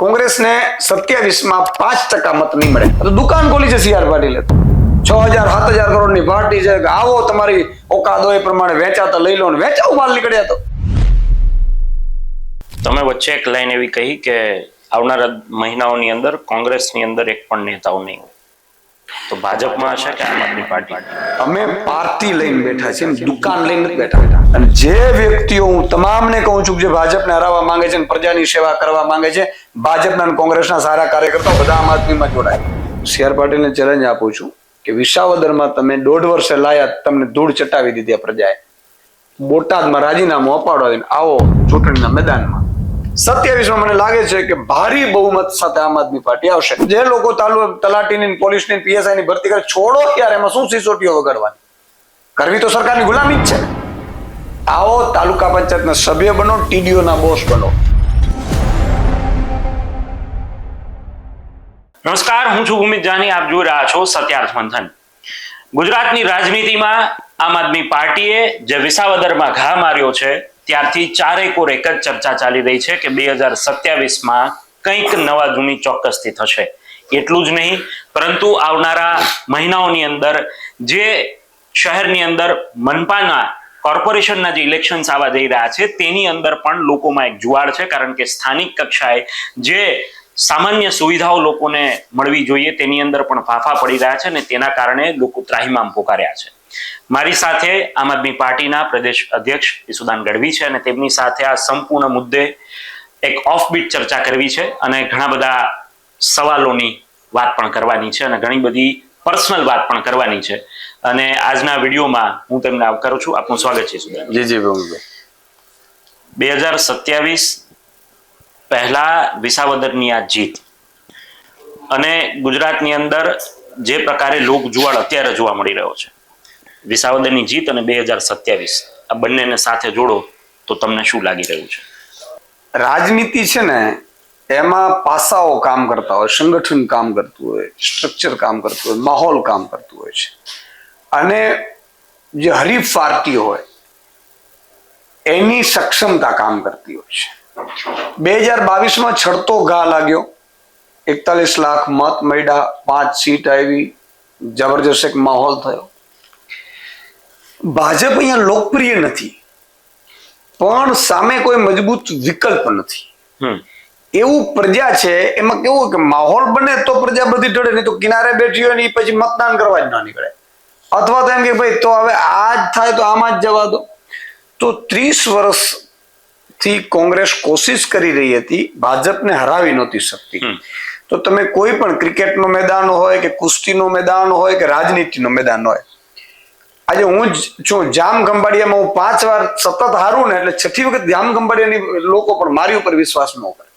કોંગ્રેસને સત્યાવીસમાં પાંચ ટકા મત નહીં મળે. તો દુકાન ખોલી છે સીઆર પાટીલે છ હજાર, સાત હજાર કરોડની પાર્ટી છે. આવો તમારી ઓકાદો એ પ્રમાણે વેચાતા લઈ લો ને વેચાવું માલ નીકળ્યા તો. તમે વચ્ચે એક લાઈન એવી કહી કે આવનારા મહિનાઓની અંદર કોંગ્રેસની અંદર એક પણ નેતાઓ નહીં તો ભાજપમાં હશે કે આમ આદમી પાર્ટી? અમે પાર્ટી લઈને બેઠા છીએ દુકાન લઈને બેઠા બેઠા. અને જે વ્યક્તિઓ હું તમામને કહું છું કે જે ભાજપને હરાવવા માંગે છે પ્રજાની સેવા કરવા માંગે છે, ભાજપના અને કોંગ્રેસના સારા કાર્યકર્તા બધા આમ આદમીમાં જોડાય. સી પાટીલને ચેલેન્જ આપું છું કે વિસાવદરમાં તમે દોઢ વર્ષે લાયા, તમને ધૂળ ચટાવી દીધી પ્રજાએ. બોટાદમાં રાજીનામું અપાડો આવો ચૂંટણીના મેદાનમાં. સત્યાવીસમાં મને લાગે છે કે ભારી બહુમત સાથે આમ આદમી પાર્ટી આવશે. જે લોકો તાલુ તલાટીની પોલીસની પીએસઆઈ ની ભરતી કરે, છોડો યાર એમાં શું સિસોટીઓ વગાડવાની? કરવી તો સરકારની ગુલામી જ છે. આવો તાલુકા પંચાયતના સભ્ય બનો ટીડીઓ ના બોસ બનો. નમસ્કાર, હું છું ભૂમિત જાની, આપ જોઈ રહ્યા છો સત્યાર્થ મંથન. ગુજરાતની રાજનીતિમાં આમ આદમી પાર્ટીએ જે વિસાવદરમાં ઘા માર્યો છે ત્યારથી ચારેક ઓર એક જ ચર્ચા ચાલી રહી છે કે બે હજાર સત્યાવીસમાં કંઈક નવા જૂની ચોક્કસથી થશે. એટલું જ નહીં, પરંતુ આવનારા મહિનાઓની અંદર જે શહેરની અંદર મનપાના કોર્પોરેશનના જે ઇલેક્શન્સ આવવા જઈ રહ્યા છે, તેની અંદર પણ લોકોમાં એક જુવાળ છે, કારણ કે સ્થાનિક કક્ષાએ જે સામાન્ય સુવિધાઓ લોકોને મળવી જોઈએ તેની અંદર પણ ફાફા પડી રહ્યા છે અને તેના કારણે લોકો ત્રાહિમામ પોકાર્યા છે. મારી સાથે આમ આદમી પાર્ટીના પ્રદેશ અધ્યક્ષ ઈસુદાન ગઢવી છે અને તેમની સાથે આ સંપૂર્ણ મુદ્દે એક ઓફબીટ ચર્ચા કરવી છે અને ઘણા બધા સવાલોની વાત પણ કરવાની છે અને ઘણી બધી પર્સનલ વાત પણ કરવાની છે. અને આજના વિડીયોમાં હું તેમને આવકારું છું. આપનું સ્વાગત છે ઈસુદાન જી જી બે હજાર સત્યાવીસ પહેલા વિસાવદરની આ જીત અને ગુજરાતની અંદર જે પ્રકારે લોક જુવાળ અત્યારે જોવા મળી રહ્યો છે. વિસાવદરની જીત અને બે હજાર સત્યાવીસ. આ બંનેને સાથે જોડો તો તમને શું લાગી રહ્યું છે? રાજનીતિ છે ને, એમાં પાસાઓ કામ કરતા હોય, સંગઠન કામ કરતું હોય સ્ટ્રક્ચર કામ કરતું હોય, માહોલ કામ કરતું હોય છે. અને જે હરીફ પાર્ટી હોય, એની સક્ષમતા કામ કરતી હોય છે. બે હજાર બાવીસમાં છડતો ઘા લાગ્યો. એકતાલીસ લાખ મત મળ્યા, પાંચ સીટ આવી, જબરજસ્ત એક માહોલ થયો. ભાજપ અહીંયા લોકપ્રિય નથી. પણ સામે કોઈ મજબૂત વિકલ્પ નથી. એવું પ્રજા છે એમાં કેવું કે માહોલ બને તો પ્રજા બધી ટળે નહીં તો કિનારે બેઠી હોય ને પછી મતદાન કરવા જ ના નીકળે. અથવા તો એમ કે ભાઈ તો હવે આ જ થાય તો આમાં જ જવા દો. તો ત્રીસ વર્ષથી કોંગ્રેસ કોશિશ કરી રહી હતી ભાજપને હરાવી નહોતી શકતી. તો તમે કોઈ પણ ક્રિકેટનો મેદાન હોય કે કુસ્તીનો મેદાન હોય કે રાજનીતિનો મેદાન હોય આજે હું જ છું જામ ખંભાળિયામાં હું પાંચ વાર સતત હારું ને એટલે છઠ્ઠી વખત જામ ખંભાળિયાની લોકો પણ મારી ઉપર વિશ્વાસ ન કરે.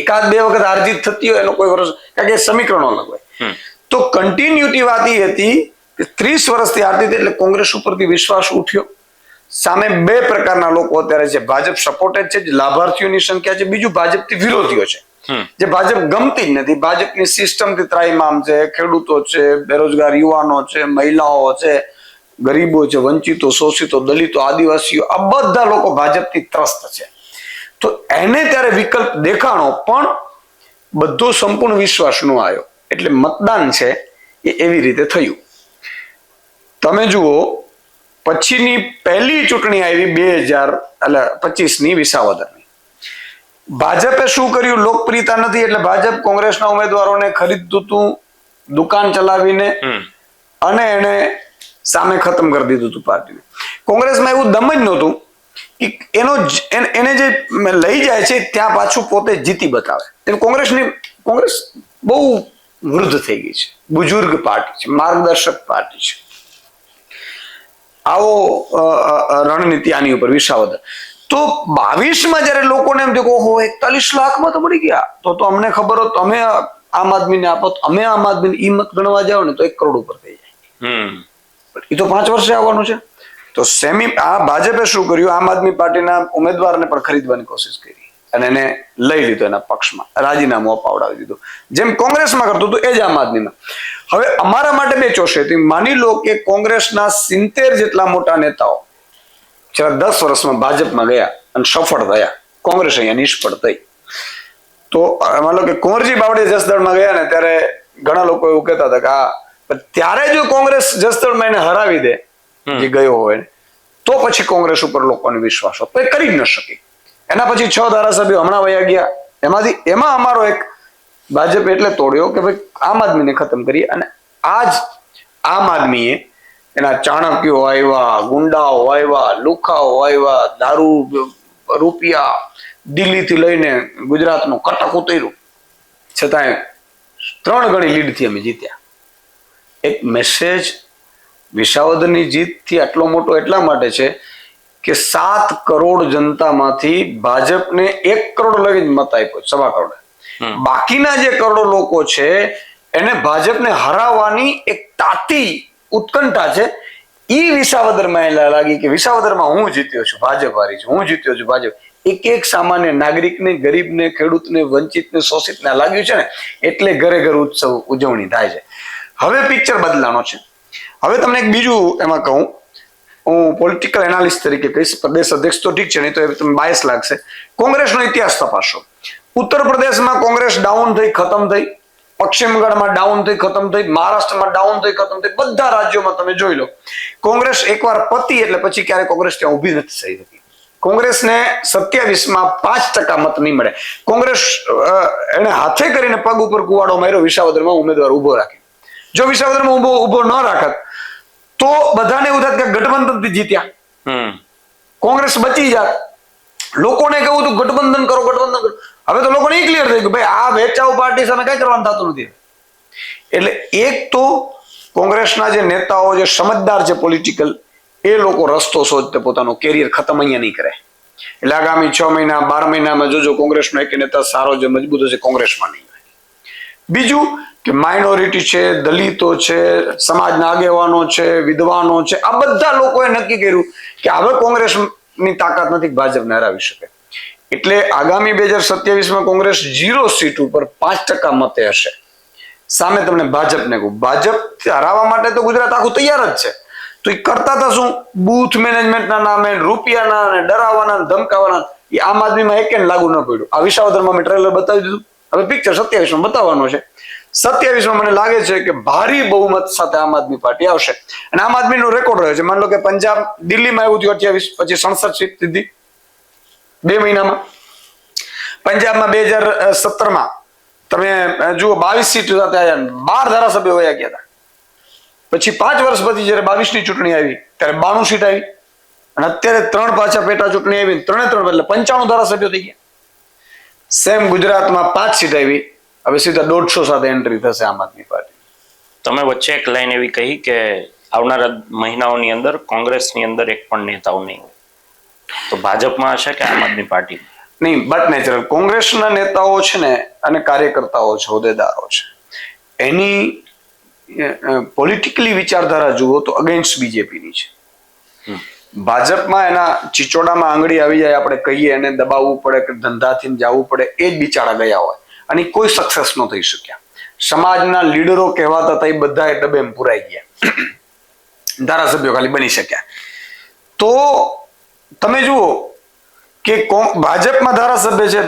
એકાદ બે વખત હારજીત થતી હોય એનો કોઈ વર્ષ કારણ કે સમીકરણો લગાય તો કન્ટિન્યુટી વાત એ હતી કે ત્રીસ વર્ષથી હારતી હતી એટલે કોંગ્રેસ ઉપરથી વિશ્વાસ ઉઠ્યો. સામે બે પ્રકારના લોકો અત્યારે છે ભાજપ સપોર્ટેડ છે જે લાભાર્થીઓની સંખ્યા છે બીજું ભાજપથી વિરોધીઓ છે. જે ભાજપ ગમતી જ નથી. ભાજપની સિસ્ટમથી ત્રાઈમામ છે ખેડૂતો છે બેરોજગાર યુવાનો છે મહિલાઓ છે ગરીબો છે વંચિતો શોષિતો દલિતો આદિવાસીઓ આ બધા લોકો ભાજપથી ત્રસ્ત છે. તો એને ત્યારે વિકલ્પ દેખાણો પણ બધો સંપૂર્ણ વિશ્વાસનો આવ્યો. એટલે મતદાન છે એ એવી રીતે થયું. તમે જુઓ પછીની પહેલી ચૂંટણી આવી બે હજાર એટલે પચીસની વિસાવદરની. ભાજપે શું કર્યું? લોકપ્રિયતા નથી એટલે ભાજપ કોંગ્રેસના ઉમેદવારોને ખરીદતું હતું દુકાન ચલાવીને અને એને સામે ખતમ કરી દીધું હતું પાર્ટીને. કોંગ્રેસમાં એવું દમ જ નહોતું એનો એને- જે લઈ જાય છે ત્યાં પાછું પોતે જીતી બતાવે. એટલે કોંગ્રેસની, કોંગ્રેસ બહુ વૃદ્ધ થઈ ગઈ છે. બુજુર્ગ પાર્ટી છે, માર્ગદર્શક પાર્ટી છે. આવો રણનીતિ આની ઉપર વિસાવદર તો બાવીસમાં જયારે લોકોને એમ થયું ઓહો, એકતાલીસ લાખમાં તો મળી ગયા. તો તો અમને ખબર હોત, અમે આમ આદમીને આપો અમે આમ આદમીને ઈ મત ગણવા જાવ ને તો એક કરોડ ઉપર થઈ જાય. એ તો પાંચ વર્ષે આવવાનું છે. તો સેમી, આ ભાજપે શું કર્યું? આમ આદમી પાર્ટીના ઉમેદવારને પણ ખરીદવાની કોશિશ કરી અને એને લઈ લીધો એના પક્ષમાં. રાજીનામું અપાવડાવી દીધું. જેમ કોંગ્રેસમાં કરતું હતું, એ જ આમ આદમીમાં. હવે અમારા માટે બે ચોશે. માની લો કે કોંગ્રેસના સિત્તેર જેટલા મોટા નેતાઓ છેલ્લા દસ વર્ષમાં ભાજપમાં ગયા અને સફળ થયા. કોંગ્રેસ અહીંયા નિષ્ફળ થઈ. તો માનો કે કુંવરજી બાવળી જસદણમાં ગયા ને ત્યારે ઘણા લોકો એવું કહેતા હતા કે આ પણ ત્યારે જો કોંગ્રેસ જસદણમાં એને હરાવી દે. જે ગયો હોય તો પછી કોંગ્રેસ ઉપર લોકોને વિશ્વાસ હતો. એ કરી જ ન શકી. એના પછી છ ધારાસભ્યો હમણાં વયા ગયા. એમાંથી એમાં અમારો એક ભાજપ એટલે તોડ્યો કે ભાઈ આમ આદમીને ખતમ કરીએ અને આજ આમ આદમીએ એના ચાણક્યો આવ્યા ગુંડાઓ આવ્યા લુખાઓ આવ્યા દારૂ રૂપિયા દિલ્હીથી લઈને ગુજરાતનું કટક ઉતર્યું. છતાંય ત્રણ ગણી લીડથી અમે જીત્યા. એક મેસેજ વિસાવદરની જીતથી આટલો મોટો એટલા માટે છે કે સાત કરોડ જનતામાંથી ભાજપને એક કરોડ લગી જ મત આપ્યો સવા કરોડ. બાકીના જે કરોડો લોકો છે એને ભાજપને હરાવવાની એક તાતી ઉત્કંઠા છે. ઈ વિસાવદરમાં એ લાગી કે વિસાવદરમાં હું જીત્યો છું ભાજપ હારી છું હું જીત્યો છું ભાજપ. એક એક સામાન્ય નાગરિકને ગરીબને ખેડૂતને વંચિતને શોષિતને લાગ્યું છે ને એટલે ઘરે ઘર ઉત્સવ ઉજવણી થાય છે. હવે પિક્ચર બદલાનો છે. હવે તમને એક બીજું એમાં કહું. હું પોલિટિકલ એનાલિસ્ટ તરીકે કહીશ, પ્રદેશ અધ્યક્ષ તો ઠીક છે, નહીં તો તમને બાયસ લાગશે. કોંગ્રેસનો ઇતિહાસ તપાસો. ઉત્તર પ્રદેશમાં કોંગ્રેસ ડાઉન થઈ, ખતમ થઈ. પશ્ચિમ બંગાળમાં ડાઉન થઈ, ખતમ થઈ. મહારાષ્ટ્રમાં ડાઉન થઈ, ખતમ થઈ. બધા રાજ્યોમાં તમે જોઈ લો. કોંગ્રેસ એકવાર પતી એટલે પછી ક્યારે કોંગ્રેસ ત્યાં ઊભી નથી થઈ હતી કોંગ્રેસને સત્યાવીસમાં પાંચ ટકા મત નહીં મળે. કોંગ્રેસ એને હાથે કરીને પગ ઉપર કુવાડો માર્યો, વિસાવદરમાં ઉમેદવાર ઊભો રાખે. જો વિસાવદરમાં ઊભો ઊભો ન રાખત તો બધાને એવું થાત કે ગઠબંધનથી જીત્યા. કોંગ્રેસ બચી જાત. લોકોને કહું હતું ગઠબંધન કરો ગઠબંધન કરો. હવે તો લોકોને ક્લિયર થઈ ગયું ભાઈ આ વેચાઉ પાર્ટી સામે કઈ કરવાનું થતું નથી. એટલે એક તો કોંગ્રેસના જે નેતાઓ જે સમજદાર છે પોલિટિકલ એ લોકો રસ્તો શોધતે પોતાનો કેરિયર ખતમ અહીંયા નહીં કરે. એટલે આગામી છ મહિના બાર મહિનામાં જોજો કોંગ્રેસનો એક નેતા સારો જે મજબૂત હશે કોંગ્રેસમાં નહીં. બીજું કે માઇનોરિટી છે, દલિતો છે, સમાજના આગેવાનો છે, વિદ્વાનો છે, આ બધા લોકોએ નક્કી કર્યું કે હવે કોંગ્રેસની તાકાત નથી ભાજપને હરાવી શકે. એટલે આગામી બે હજાર સત્યાવીસમાં કોંગ્રેસ ઝીરો સીટ ઉપર પાંચ ટકા મતે હશે. સામે તમને ભાજપને કહું. ભાજપ હરાવવા માટે તો ગુજરાત આખું તૈયાર જ છે. તો એ કરતા હતા શું? બૂથ મેનેજમેન્ટના નામે, રૂપિયાના અને ડરાવવાના ધમકાવાના એ આમ આદમીમાં એક લાગુ ન પડ્યું. આ વિશાવધર્મ મેં ટ્રેલર બતાવી દીધું. હવે પિક્ચર સત્યાવીસમાં બતાવવાનો છે. સત્યાવીસમાં મને લાગે છે કે ભારી બહુમત સાથે આમ આદમી પાર્ટી આવશે. અને આમ આદમીનો રેકોર્ડ રહ્યો છે. માની લો કે પંજાબ દિલ્હીમાં આવ્યું થયું અઠ્યાવીસ, પછી સડસઠ સીટ લીધી બે મહિનામાં. પંજાબમાં બે હજાર સત્તરમાં. તમે જુઓ, બાવીસ સીટ સાથે આવ્યા બાર ધારાસભ્યો વયા ગયા હતા. પછી પાંચ વર્ષ પછી જ્યારે બાવીસની ચૂંટણી આવી, ત્યારે બાણું સીટ આવી. અને અત્યારે ત્રણ પાછા પેટા ચૂંટણી આવી ને ત્રણે ત્રણ, એટલે પંચાણું ધારાસભ્યો થઈ ગયા. સેમ ગુજરાતમાં પાંચ સીટ આવી. હવે સીધા દોઢસો સાથે એન્ટ્રી થશે આમ આદમી પાર્ટી. તમે વચ્ચે એક લાઈન એવી કહી કે આવનારા મહિનાઓની અંદર કોંગ્રેસની અંદર એક પણ નેતાઓ નહીં તો ભાજપમાં હશે કે આમ આદમી પાર્ટી? નહીં બટ નેચરલ કોંગ્રેસના નેતાઓ છે ને અને કાર્યકર્તાઓ છે હોદ્દેદારો છે. એની પોલિટિકલી વિચારધારા જુઓ તો અગેન્સ્ટ બીજેપીની છે. ભાજપમાં એના ચીચોડામાં આંગળી આવી જાય આપણે કહીએ એને દબાવવું પડે કે ધંધાથી જવું પડે એ જ બિચારા ગયા હોય. અને કોઈ સક્સેસ ન થઈ શક્યા. સમાજના લીડરો કહેવાતા હતા એ બધા એ ડબેમ પુરાઈ ગયા. ધારાસભ્યો ખાલી બની શક્યા. તો તમે જુઓ કે ભાજપમાં ધારાસભ્ય છે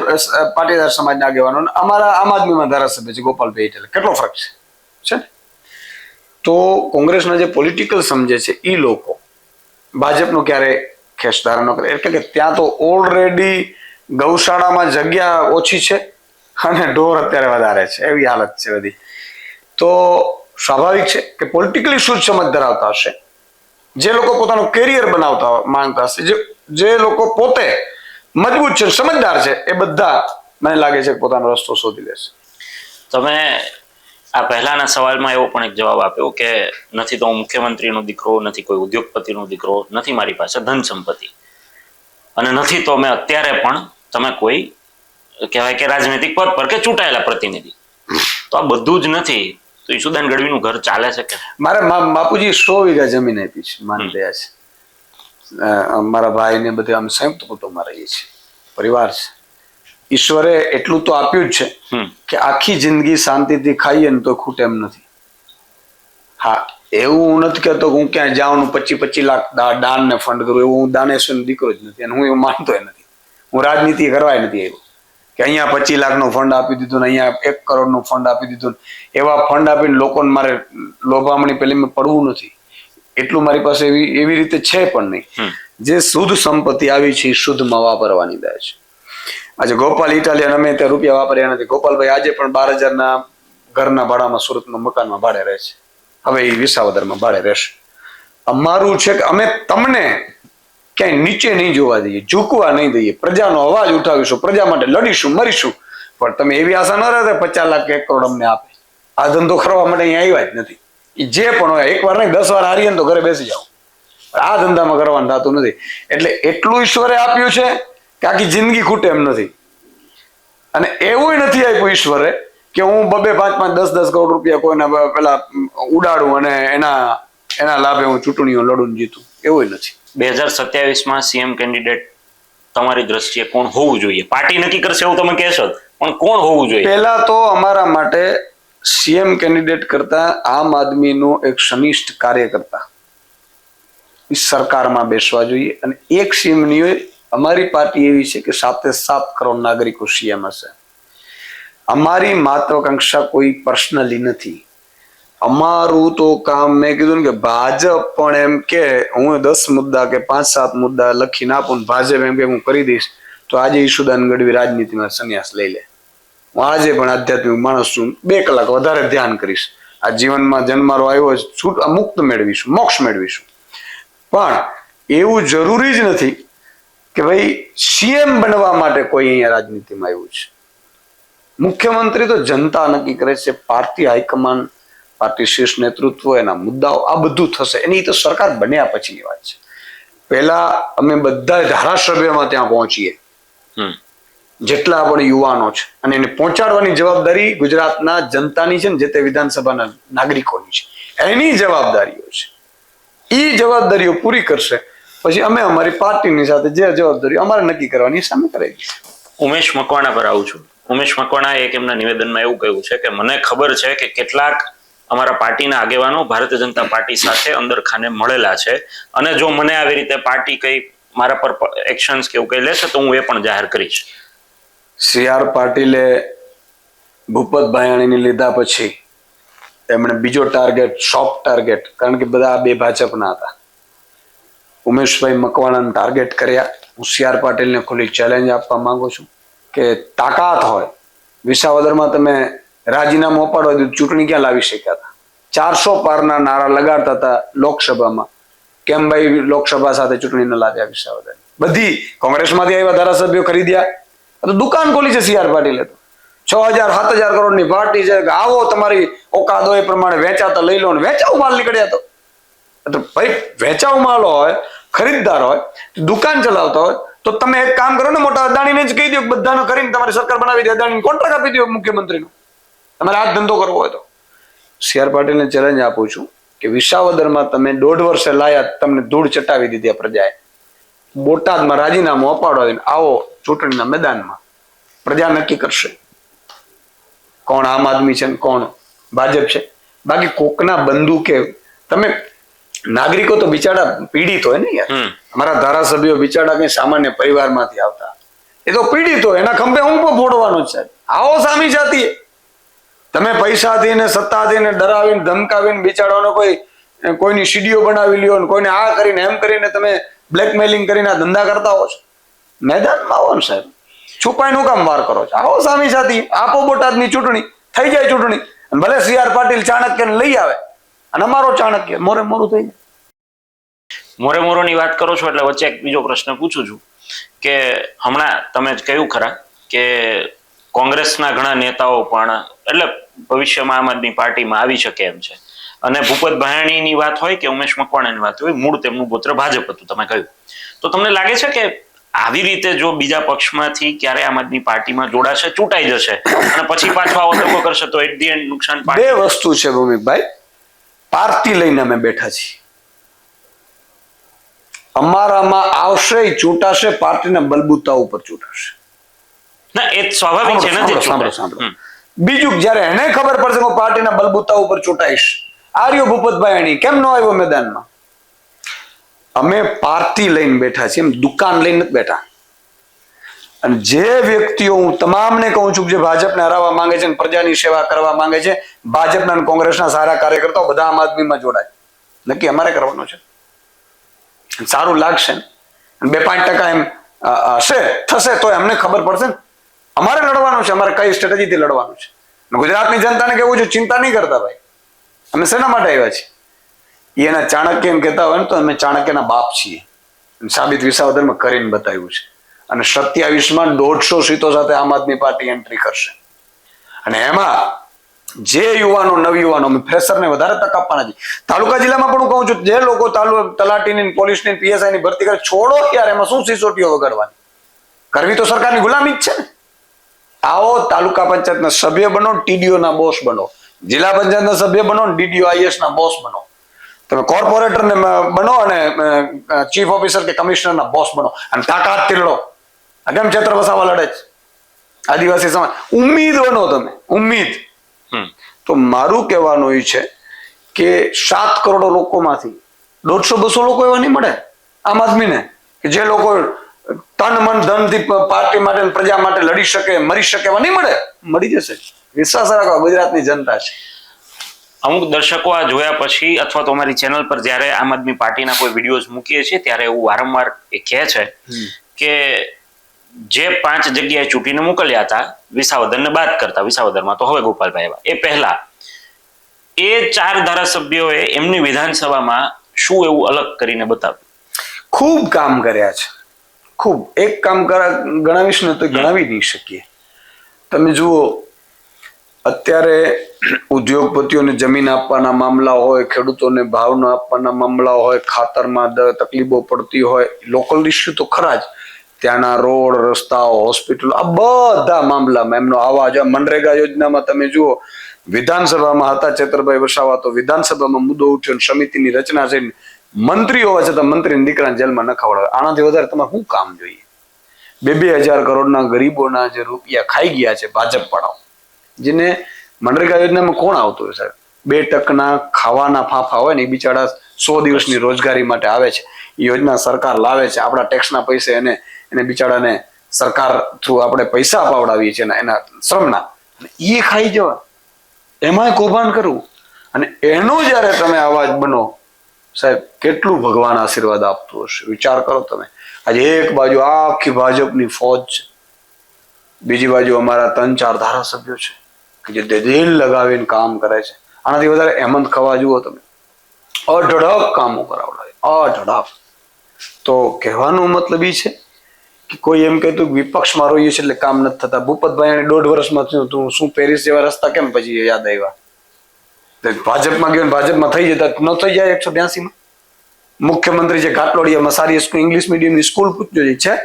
પાટીદાર સમાજના આગેવાનો અમારા, આમ આદમીમાં ધારાસભ્ય છે ગોપાલભાઈ એટલે કેટલો ફરક છે? છે ને? તો કોંગ્રેસના જે પોલિટિકલ સમજે છે એ લોકો ભાજપનું ક્યારે ખેસદાર ન કરે. એટલે કે ત્યાં તો ઓલરેડી ગૌશાળામાં જગ્યા ઓછી છે. અને ઢોર અત્યારે વધારે છે. એવી હાલત છે બધી. તો સ્વાભાવિક છે કે પોલિટિકલી શું સમજ ધરાવતા હશે? જે લોકો પોતાનું કેરિયર બનાવતા માંગતા હશે, જે જે લોકો પોતે મજબૂત છે, સમજદાર છે, એ બધા મને લાગે છે કે પોતાનો રસ્તો શોધી લેશે તમે આ પહેલાના સવાલમાં એવો પણ એક જવાબ આપ્યો કે નથી તો હું મુખ્યમંત્રીનો દીકરો, નથી કોઈ ઉદ્યોગપતિનો દીકરો, નથી મારી પાસે ધન સંપત્તિ. અને નથી તો મેં અત્યારે પણ તમે કોઈ કહેવાય કે રાજનૈતિક પદ પર કે ચૂંટાયેલા પ્રતિનિધિ? તો આ બધું જ નથી. તો ઈશુદાન ગઢવીનું ઘર ચાલે છે કે? મારે બાપુજી સો વીઘા જમીન આપી છે માની રહ્યા છે. મારા ભાઈ ને બધે આમ સંયુક્ત કુટુંબમાં રહીએ છીએ. પરિવાર છે. ઈશ્વરે એટલું તો આપ્યું જ છે કે આખી જિંદગી શાંતિથી ખાઈએ ને તો ખૂટ એમ નથી. હા એવું હું નથી કહેતો હું ક્યાંય જાઉં પચીસ પચીસ લાખ દાન ને ફંડ કરું. એવું હું દાનેશ્વર દીકરો જ નથી અને હું એવું માનતો નથી. હું રાજનીતિ કરવાય નથી આવ્યો. કે અહીંયા પચીસ લાખનું ફંડ આપી દીધું ને અહીંયા એક કરોડનું ફંડ આપી દીધું એવા ફંડ આપીને લોકોને મારે લોભામણી પેલી મેં પડવું નથી. એટલું મારી પાસે એવી એવી રીતે છે પણ નહીં. જે શુદ્ધ સંપત્તિ આવી છે એ શુદ્ધમાં વાપરવાની દે છે. આજે ગોપાલ ઇટાલિયન અમે ત્યાં રૂપિયા વાપર્યા નથી. ગોપાલભાઈ આજે પણ બાર હજારના ઘરના ભાડામાં સુરતમાં મકાનમાં ભાડે રહે છે. હવે એ વિસાવદરમાં ભાડે રહેશે. અમારું છે કે અમે તમને ક્યાંય નીચે નહીં જોવા દઈએ, ઝૂકવા નહીં દઈએ. પ્રજાનો અવાજ ઉઠાવીશું, પ્રજા માટે લડીશું, મરીશું. પણ તમે એવી આશા ન રહે પચાસ લાખ એક કરોડ અમને આપે. આ ધંધો કરવા માટે અહીંયા આવ્યા જ નથી. જે પણ હોય, એક વાર નહીં, દસ વાર હારીએ તો ઘરે બેસી જાઓ. આ ધંધામાં કરવાનું થતું નથી. એટલે એટલું ઈશ્વરે આપ્યું છે કે આખી જિંદગી ખૂટે એમ નથી. અને એવું નથી આપ્યું ઈશ્વરે કે હું બબે પાંચ પાંચ દસ દસ કરોડ રૂપિયા કોઈના પેલા ઉડાડું અને એના એના લાભે હું ચૂંટણીઓ લડું જીતું. એવું નથી. બે હજાર સત્યાવીસમાં સીએમ કેન્ડિડેટ તમારી દ્રષ્ટિએ કોણ હોવું જોઈએ? પાર્ટી નક્કી કરશે એવું તમે કહેશો પણ કોણ હોવું જોઈએ? પહેલા તો અમારા માટે સીએમ કેન્ડિડેટ કરતા આમ આદમીનો એક સનિષ્ઠ કાર્યકર્તા સરકારમાં બેસવા જોઈએ અને એક સીએમની અમારી પાર્ટી એવી છે કે સાતે સાત કરોડ નાગરિકો સીએમ હશે. અમારી મહત્વાકાંક્ષા કોઈ પર્સનલી નથી. અમારું તો કામ મેં કીધું ને કે ભાજપ પણ એમ કે, હું દસ મુદ્દા કે પાંચ સાત મુદ્દા લખીને આપું ભાજપ એમ કે હું કરી દઈશ, તો આજે ઈશુદાન ગઢવી રાજનીતિમાં સંન્યાસ લઈ લે. હું આજે પણ આધ્યાત્મિક માણસ છું, બે કલાક વધારે ધ્યાન કરીશ. આ જીવનમાં જન્મારો આવ્યો છૂટ, મુક્ત મેળવીશું, મોક્ષ મેળવીશું. પણ એવું જરૂરી જ નથી કે ભાઈ સીએમ બનવા માટે કોઈ અહીંયા રાજનીતિમાં આવ્યું છે. મુખ્યમંત્રી તો જનતા નક્કી કરે છે, પાર્ટી હાઈકમાન્ડ પાર્ટી શીર્ષ નેતૃત્વ એના મુદ્દાઓ આ બધું થશે. એની તો સરકાર બન્યા પછીની વાત છે. પહેલા અમે બધા ધારાસભ્યમાં ત્યાં પહોંચીએ. જેટલા પણ યુવાનો છે. અને એને પહોંચાડવાની જવાબદારી ગુજરાતના જનતાની છે ને જે તે વિધાનસભાના નાગરિકોની છે. એની જવાબદારીઓ છે. એ જવાબદારીઓ પૂરી કરશે. પછી અમે અમારી પાર્ટીની સાથે જે જવાબદારીઓ અમારે નક્કી કરવાની સામે કરાવી દઈશું ઉમેશ મકવાણા પર આવું છું. ઉમેશ મકવાણાએ એક એમના નિવેદનમાં એવું કહ્યું છે કે મને ખબર છે કે કેટલાક અમારા પાર્ટીના આગેવાનો ભારતીય જનતા પાર્ટી સાથે અંદર ખાને મળેલા છે. અને જો મને આવી રીતે પાર્ટી કઈ મારા પર એક્શન્સ કે એવું કઈ લેશે, તો હું એ પણ જાહેર કરીશ. સી આર પાટીલે ભૂપત ભાયાણીને લીધા પછી એમણે બીજો ટાર્ગેટ સોફ્ટ ટાર્ગેટ કારણ કે બધા આ બે ભાજપના હતા. ઉમેશભાઈ મકવાણાને ટાર્ગેટ કર્યા. હું સી આર પાટીલને ખુલ્લી ચેલેન્જ આપવા માંગુ છું કે તાકાત હોય, વિસાવદરમાં તમે રાજીનામું અપાડવા તો ચૂંટણી ક્યાં લાવી શક્યા હતા? ચારસો પારના નારા લગાડતા હતા લોકસભામાં. કેમ ભાઈ લોકસભા સાથે ચૂંટણી ન લાવ્યા વિસાવદર બધી કોંગ્રેસમાંથી આવ્યા ધારાસભ્યો ખરીદ્યા. તો દુકાન ખોલી છે સી પાટીલે તો. છ હજાર, સાત હજાર કરોડની પાર્ટી છે. આવો તમારી ઓકાદો એ પ્રમાણે વેચાતા લઈ લો ને વેચાવ માલ નીકળ્યા તો. તો ભાઈ વેચાવ માલ હોય, ખરીદદાર હોય, દુકાન ચલાવતો હોય, તો તમે એક કામ કરો ને, મોટા અદાણીને જ કહી દો બધાનો કરીને તમારી સરકાર બનાવી દે. અદાણી કોન્ટ્રાક્ટ આપી દો મુખ્યમંત્રીનો. તમારે આ ધંધો કરવો હોય તો. સી આર પાટીલને ચેલેન્જ આપું છું કે વિસાવદરમાં તમે દોઢ વર્ષે લાયા તમને ધૂળ ચટાવી દીધી આ પ્રજાએ. બોટાદમાં રાજીનામું અપાડો આવો ચૂંટણીના મેદાનમાં. પ્રજા નક્કી કરશે. કોણ આમ આદમી છે ને કોણ ભાજપ છે. બાકી કોકના બંદૂકે તમે નાગરિકો તો બિચારા પીડિત હોય ને યાર. અમારા ધારાસભ્યો બિચારા કઈ સામાન્ય પરિવારમાંથી આવતા. એ તો પીડિત હોય એના ખંભે હું પણ ફોડવાનો છે. આવો સામી જાતિ તમે પૈસાથી ને સત્તાથી ને ડરાવીને, ધમકાવીને બિચારાનો કોઈ કોઈની સીડીઓ બનાવી લ્યો ને કોઈને આ કરીને, એમ કરીને તમે બ્લેકમેલિંગ કરીને આ ધંધા કરતા હો છો. મેદાનમાં આવો ને સાહેબ. છુપાઈનું કામ વાર કરો છો. આવો સામી સાથી, આપો બોટાદની ચૂંટણી, થઈ જાય ચૂંટણી. ભલે સી આર પાટીલ ચાણક્યને લઈ આવે, અને અમારો ચાણક્ય મોરે મોરું થઈ જાય. મોરે મોરોની વાત કરો છો એટલે વચ્ચે એક બીજો પ્રશ્ન પૂછું છું કે હમણાં તમે જ કહ્યું ખરા કે કોંગ્રેસના ઘણા નેતાઓ પણ એટલે ભવિષ્યમાં આમ આદમી પાર્ટીમાં આવી શકે એમ છે. અને ભૂપત ભાયાણીની વાત હોય કે ઉમેશ મકવાણાની વાત હોય, મૂળ તેમનું ગોત્ર ભાજપ હતું, તમે કહ્યું. તો તમને લાગે છે કે આવી રીતે જો બીજા પક્ષમાંથી ક્યારે આમ આદમી પાર્ટીમાં જોડાશે, ચૂંટાઈ જશે? અને પછી પાછો આવો ધક્કો કરશે તો એટ ધી એન્ડ નુકસાન બે વસ્તુ છે ભૌમિકભાઈ. પાર્ટી લઈને અમે બેઠા છીએ. અમારામાં આવશે, ચૂંટાશે, પાર્ટીના બલબૂતા ઉપર ચૂંટાશે. ના એ સ્વાભાવિક છે નથી સાંભળો, સાંભળો. બીજું જ્યારે એને ખબર પડશે હું પાર્ટીના બલબૂતા ઉપર ચૂંટાઈશ આર્યો ભૂપતભાઈ એની કેમ ન આવ્યો મેદાનમાં? અમે પાર્ટી લઈને બેઠા છીએ એમ દુકાન લઈને નથી બેઠા. અને જે વ્યક્તિઓ હું તમામને કહું છું કે જે ભાજપને હરાવવા માંગે છે પ્રજાની સેવા કરવા માંગે છે ભાજપના અને કોંગ્રેસના સારા કાર્યકર્તાઓ બધા આમ આદમીમાં જોડાય. નક્કી અમારે કરવાનું છે? સારું લાગશે બે પાંચ ટકા એમ હશે થશે તો એમને ખબર પડશે ને? અમારે લડવાનું છે, અમારે કઈ સ્ટ્રેટેજીથી લડવાનું છે? ગુજરાતની જનતાને કેવું છે, ચિંતા નહીં કરતા ભાઈ. અમે શેના માટે આવ્યા છીએ? એના ચાણક્ય એમ કહેતા હોય ને તો અમે ચાણક્યના બાપ છીએ. સાબિત વિસાવદરમાં કરીને બતાવ્યું છે. અને સત્યાવીસમાં દોઢસો સીટો સાથે આમ આદમી પાર્ટી એન્ટ્રી કરશે. અને એમાં જે યુવાનો નવયુવાનો અમે ફ્રેશરને વધારે તક આપવાના છે તાલુકા જિલ્લામાં પણ હું કહું છું, જે લોકો તાલુ, તલાટીની પોલીસની પીએસઆઈની ભરતી કરે, છોડો યાર, એમાં શું સિસોટીઓ વગાડવાની? કરવી તો સરકારની ગુલામી જ છે ને. આવો તાલુકા પંચાયતના સભ્ય બનો ટીડીઓના બોસ બનો. જિલ્લા પંચાયતના સભ્ય બનો ડીડીઓ આઈએસના બોસ બનો. તમે કોર્પોરેટર ને બનો અને ચીફ ઓફિસર કે કમિશનરના બોસ બનો. અને તાકાત લડો. આ કેમ છેત્ર વસાવા લડે છે? આદિવાસી સમાજ. ઉમ્મીદ બનો તમે. ઉમ્મીદ. તો મારું કહેવાનું એ છે કે સાત કરોડ લોકોમાંથી દોઢસો બસો લોકો એવા નહીં મળે? આમ આદમીને. કે જે લોકો તન મન ધનથી પાર્ટી માટે પ્રજા માટે લડી શકે મરી શકે એવા નહીં મળે? મળી જશે. વિશ્વાસ રાખો ગુજરાતની જનતા છે. અમુક દર્શકો આ જોયા પછી અથવા તો અમારી ચેનલ પર જ્યારે આમ આદમી પાર્ટીના કોઈ વિડીયોઝ મૂકીએ છીએ ત્યારે એવું વારંવાર એ કહે છે કે જે પાંચ જગ્યાએ ચૂંટીને મોકલ્યા હતા વિસાવદરને બાદ કરતા વિસાવદરમાં તો હવે ગોપાલભાઈ આવ્યા. એ પહેલા એ ચાર ધારાસભ્યોએ એમની વિધાનસભામાં શું એવું અલગ કરીને બતાવ્યું? ખૂબ કામ કર્યા છે. ખૂબ. એક કામ કરા, ગણાવીશ ને તો ગણાવી નહીં શકીએ. તમે જુઓ, અત્યારે ઉદ્યોગપતિઓને જમીન આપવાના મામલા હોય, ખેડૂતોને ભાવ આપવાના મામલા હોય, ખાતરમાં તકલીફો પડતી હોય લોકલ ઇસ્યુ તો ખરા જ. ત્યાંના રોડ, રસ્તાઓ હોસ્પિટલ આ બધા મામલામાં એમનો આવાજ મનરેગા યોજનામાં તમે જુઓ, વિધાનસભામાં હતા ચેતરભાઈ વસાવા, તો વિધાનસભામાં મુદ્દો ઉઠ્યો સમિતિની રચના છે મંત્રી હોવા છતાં મંત્રીને દીકરાને જેલમાં ન ખવડાવે આનાથી વધારે તમારે શું કામ જોઈએ? બે બે હજાર કરોડના ગરીબોના જે રૂપિયા ખાઈ ગયા છે ભાજપ વાળાઓ જેને મનરેગા યોજનામાં કોણ આવતું હોય સાહેબ? બે ટકના ખાવાના ફાંફા હોય ને એ બિચારા સો દિવસની રોજગારી માટે આવે છે. એ યોજના સરકાર લાવે છે. આપણા ટેક્સના પૈસે એને એને બિચારાને સરકાર થ્રુ આપણે પૈસા અપાવડાવીએ છીએ એના- શ્રમના. એ ખાઈ જવા. એમાંય કૌભાંડ કરવું. અને એનો જ્યારે તમે અવાજ બનો સાહેબ, કેટલું ભગવાન આશીર્વાદ આપતું હશે? વિચાર કરો તમે. આજે એક બાજુ આખી ભાજપની ફોજ છે. બીજી બાજુ અમારા ત્રણ ચાર ધારાસભ્યો છે કે જે દિલ લગાવીને કામ કરે છે. આનાથી વધારે હેમંત ખવા જુઓ તમે. અઢળક કામો કરાવડાવે. અઢળક. તો કહેવાનો મતલબ એ છે કે કોઈ એમ કહેતું વિપક્ષમાં રહીએ છે એટલે કામ નથી થતા. ભૂપતભાઈ દોઢ વર્ષમાં થયું તું શું પેરિસ જેવા રસ્તા કેમ પછી યાદ આવ્યા? ભાજપમાં ગયો ભાજપમાં થઈ જતા ન થઈ જાય એકસો બ્યાસીમાં. મુખ્યમંત્રી જે ઘાટલોડિયામાં સારી સ્કૂલ ઇંગ્લિશ મીડિયમની સ્કૂલ પૂછજો છે,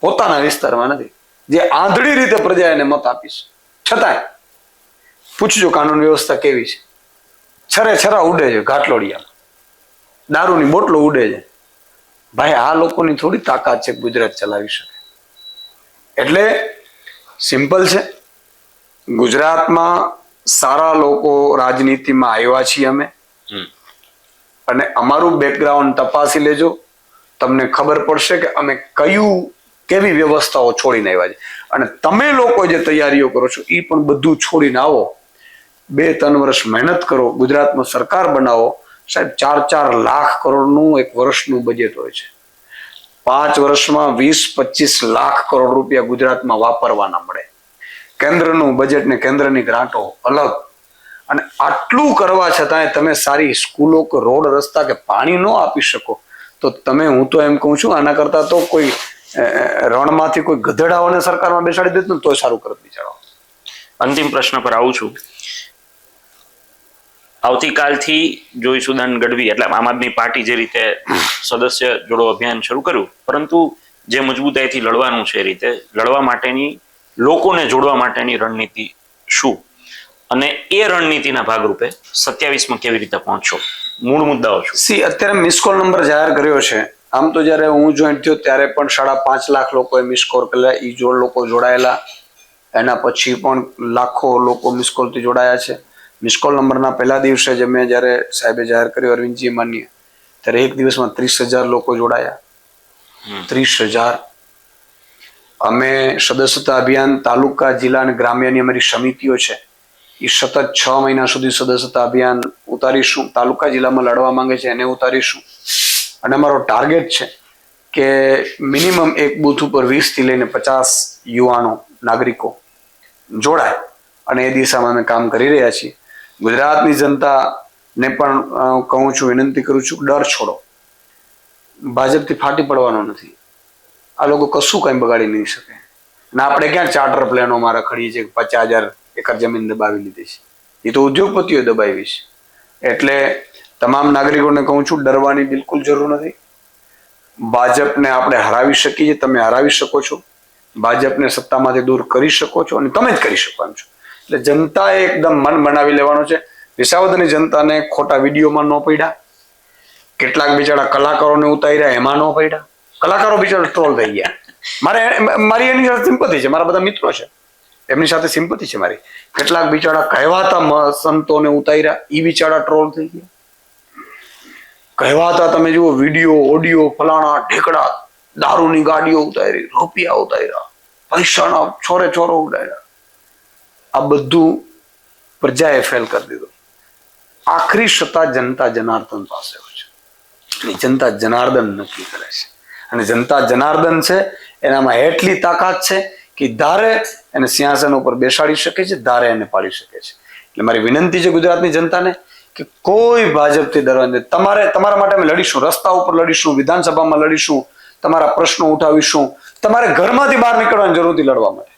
પોતાના વિસ્તારમાં નથી. જે આંધળી રીતે પ્રજા એને મત આપીશ છતાંય પૂછજો કાનૂન વ્યવસ્થા કેવી છે. છરે છરા ઉડે છે ઘાટલોડિયામાં. દારૂની બોટલો ઉડે છે. ભાઈ, આ લોકોની થોડી તાકાત છે ગુજરાત ચલાવી શકે. એટલે સિમ્પલ છે. ગુજરાતમાં સારા લોકો રાજનીતિમાં આવ્યા છીએ અમે. અને અમારું બેકગ્રાઉન્ડ તપાસી લેજો. તમને ખબર પડશે કે અમે કયું કેવી વ્યવસ્થાઓ છોડીને આવ્યા છે અને તમે લોકો જે તૈયારીઓ કરો છો એ પણ બધું છોડીને આવો. બે ત્રણ વર્ષ મહેનત કરો ગુજરાતમાં સરકાર બનાવો. સાહેબ ચાર ચાર લાખ કરોડનું એક વર્ષનું બજેટ હોય છે. પાંચ વર્ષમાં વીસ પચીસ લાખ કરોડ રૂપિયા ગુજરાતમાં વાપરવાના મળે. કેન્દ્રનું બજેટ ને કેન્દ્રની ગ્રાન્ટો અલગ. અને આટલું કરવા છતાંય તમે સારી સ્કૂલો કે રોડ રસ્તા કે પાણી ન આપી શકો. તો તમે, હું તો એમ કહું છું, આના કરતા તો કોઈ રણમાંથી કોઈ ગધેડાઓને સરકારમાં બેસાડી દેત ને તોય સારું કરત બિચારો અંતિમ પ્રશ્ન પર આવું છું. આવતીકાલથી જોઈ સુદાન ગઢવી, એટલે આમ આદમી પાર્ટી જે રીતે સદસ્ય જોડો અભિયાન શરૂ કર્યું, પરંતુ જે મજબૂતાઈથી લડવાનું છે એ રીતે, લડવા માટેની લોકોને જોડવા માટેની રણનીતિ શું? અને એ રણનીતિના ભાગરૂપે સત્યાવીસમાં કેવી રીતે પહોંચશો? મૂળ મુદ્દાઓ છું સી અત્યારે મિસ કોલ નંબર જાહેર કર્યો છે. આમ તો જ્યારે હું જોઈન્ટ થયો ત્યારે પણ સાડા પાંચ લાખ લોકોએ મિસ કોલ કરેલા એ જો લોકો જોડાયેલા. એના પછી પણ લાખો લોકો મિસ કોલથી જોડાયા છે. મિસ કોલ નંબરના પહેલા દિવસે જ મેં જ્યારે સાહેબે જાહેર કર્યો અરવિંદજી માન્ય ત્યારે એક દિવસમાં ત્રીસ હજાર લોકો જોડાયા. ત્રીસ હજાર. અમે સદસ્યતા અભિયાન તાલુકા, જિલ્લા અને ગ્રામ્યની અમારી સમિતિઓ છે. એ સતત છ મહિના સુધી સદસ્યતા અભિયાન ઉતારીશું. તાલુકા, જિલ્લામાં લડવા માંગે છે એને ઉતારીશું. અને અમારો ટાર્ગેટ છે કે મિનિમમ એક બૂથ ઉપર વીસથી લઈને પચાસ યુવાનો, નાગરિકો જોડાય. અને એ દિશામાં અમે કામ કરી રહ્યા છીએ. ગુજરાતની જનતાને પણ કહું છું, વિનંતી કરું છું ડર છોડો. ભાજપથી ફાટી પડવાનો નથી. આ લોકો કશું કંઈ બગાડી નહીં શકે. અને આપણે ક્યાં ચાર્ટર પ્લેનોમાં રખડીએ છીએ પચાસ હજાર એકર જમીન દબાવી લીધી છે? એ તો ઉદ્યોગપતિઓ દબાવી છે. એટલે તમામ નાગરિકોને કહું છું, ડરવાની બિલકુલ જરૂર નથી. ભાજપને આપણે હરાવી શકીએ તમે હરાવી શકો છો. ભાજપને સત્તામાંથી દૂર કરી શકો છો અને તમે જ કરી શકો છો. એટલે જનતાએ એકદમ મન બનાવી લેવાનું છે. વિસાવદરની જનતાને ખોટા વિડીયોમાં ન પડ્યા. કેટલાક બિચારા કલાકારોને ઉતાર્યા, એમાં ન પડ્યા. કલાકારો બિચારા ટ્રોલ થઈ ગયા. મારે મારી એની સાથે સિમ્પતિ છે, મારા બધા મિત્રો છે. એમની સાથે સિમ્પતિ છે મારી. કેટલાક બિચારા કહેવાતા સંતોને ઉતાર્યા એ બિચારા ટ્રોલ થઈ ગયા. કહેવાતા તમે જુઓ વીડિયો ઓડિયો ફલાણા ઢેકડા, દારૂની ગાડીઓ ઉતારી, રૂપિયા ઉતાર્યા, પૈસાના છોરે છોરો ઉડાડ્યા. આ બધું પ્રજાએ ફેલ કરી દીધું. આખરી સત્તા જનતા જનાર્દન પાસે હોય છે. જનતા જનાર્દન નક્કી કરે છે. અને જનતા જનાર્દન છે, એનામાં એટલી તાકાત છે કે ધારે એને સિંહાસન ઉપર બેસાડી શકે છે, ધારે એને પાડી શકે છે. એટલે મારી વિનંતી છે ગુજરાતની જનતાને કે કોઈ ભાજપથી ડરવા નહીં તમારે, તમારા માટે અમે લડીશું, રસ્તા ઉપર લડીશું, વિધાનસભામાં લડીશું, તમારા પ્રશ્નો ઉઠાવીશું. તમારે ઘરમાંથી બહાર નીકળવાની જરૂર નથી લડવા માટે.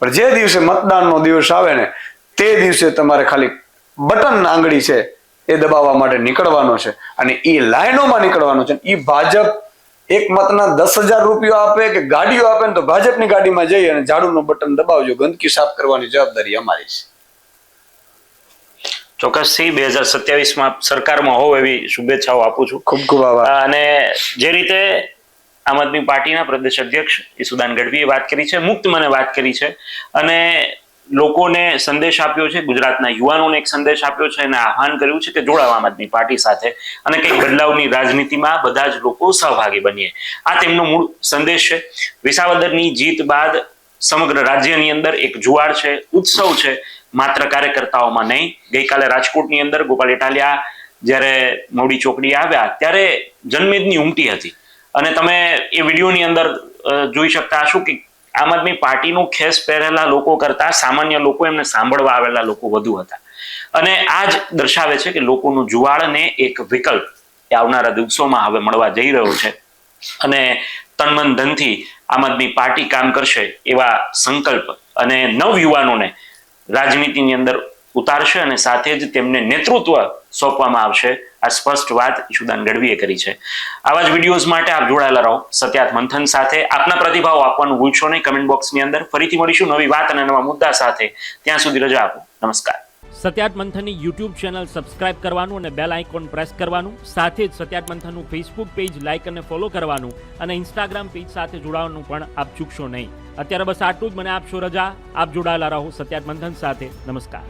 પણ જે દિવસે મતદાનનો દિવસ આવે ને, તે દિવસે તમારે ખાલી બટન આંગળી છે એ દબાવવા માટે નીકળવાનો છે. અને એ લાઈનોમાં નીકળવાનો છે. એ ભાજપ એક મતના દસ હજાર રૂપિયો આપે કે ગાડીઓ આપે ને તો ભાજપની ગાડીમાં જઈ અને ઝાડુનું બટન દબાવજો. ગંદકી સાફ કરવાની જવાબદારી અમારી છે. ચોક્કસથી બે હજાર સત્યાવીસમાં સરકારમાં હોવ એવી શુભેચ્છાઓ આપું છું. ખૂબ ખૂબ આભાર. અને જે રીતે આમ આદમી પાર્ટીના પ્રદેશ અધ્યક્ષ ઈસુદાન ગઢવીએ વાત કરી છે મુક્ત મને વાત કરી છે. અને લોકોને સંદેશ આપ્યો છે, ગુજરાતના યુવાનોને એક સંદેશ આપ્યો છે અને આહ્વાન કર્યું છે કે જોડાવ આમ આદમી પાર્ટી સાથે અને કંઈક બદલાવની રાજનીતિમાં બધા જ લોકો સહભાગી બનીએ. આ તેમનો મૂળ સંદેશ છે. વિસાવદરની જીત બાદ સમગ્ર રાજ્યની અંદર એક જુવાળ છે, ઉત્સવ છે, માત્ર કાર્યકર્તાઓમાં નહીં. ગઈકાલે રાજકોટની અંદર ગોપાલ ઇટાલિયા જ્યારે મોડી ચોકડી આવ્યા, ત્યારે જનમેદની ઉમટી હતી. અને તમે એ વિડીયોની અંદર જોઈ શકતા હશો કે આમ આદમી પાર્ટીનું ખેસ પહેરેલા લોકો કરતા સામાન્ય લોકો એમને સાંભળવા આવેલા લોકો વધુ હતા. અને આ જ દર્શાવે છે કે લોકોનું જુવાળને એક વિકલ્પ એ આવનારા દિવસોમાં હવે મળવા જઈ રહ્યો છે. અને તનમન ધનથી આમ આદમી પાર્ટી કામ કરશે એવા સંકલ્પ અને નવ યુવાનોને રાજનીતિની અંદર ઉતારશે અને સાથે જ તેમને નેતૃત્વ સોંપવામાં આવશે. આ સ્પષ્ટ વાત ઈશુદાન ગઢવીએ કરી છે. આવા જ વિડીયોઝ માટે આપ જોડાયેલા રહો. સત્યાત મંથન સાથે આપના પ્રતિભાવ આપવાનું ભૂલશો નહીં. કમેન્ટ બોક્સની અંદર ફરીથી મળીશું નવી વાત અને નવા મુદ્દા સાથે. ત્યાં સુધી રજા આપો. નમસ્કાર. સત્યાત મંથનની યુટ્યુબ ચેનલ સબસ્ક્રાઇબ કરવાનું અને બેલ આઇકોન પ્રેસ કરવાનું. સાથે જ સત્યાત મંથનનું ફેસબુક પેજ લાઇક અને ફોલો કરવાનું અને ઇન્સ્ટાગ્રામ પેજ સાથે જોડાવાનું પણ આપ ચૂકશો નહીં. અત્યારે બસ આટલું જ. મને આપશો રજા. આપ જોડાયેલા રહો સત્યાત મંથન સાથે. નમસ્કાર.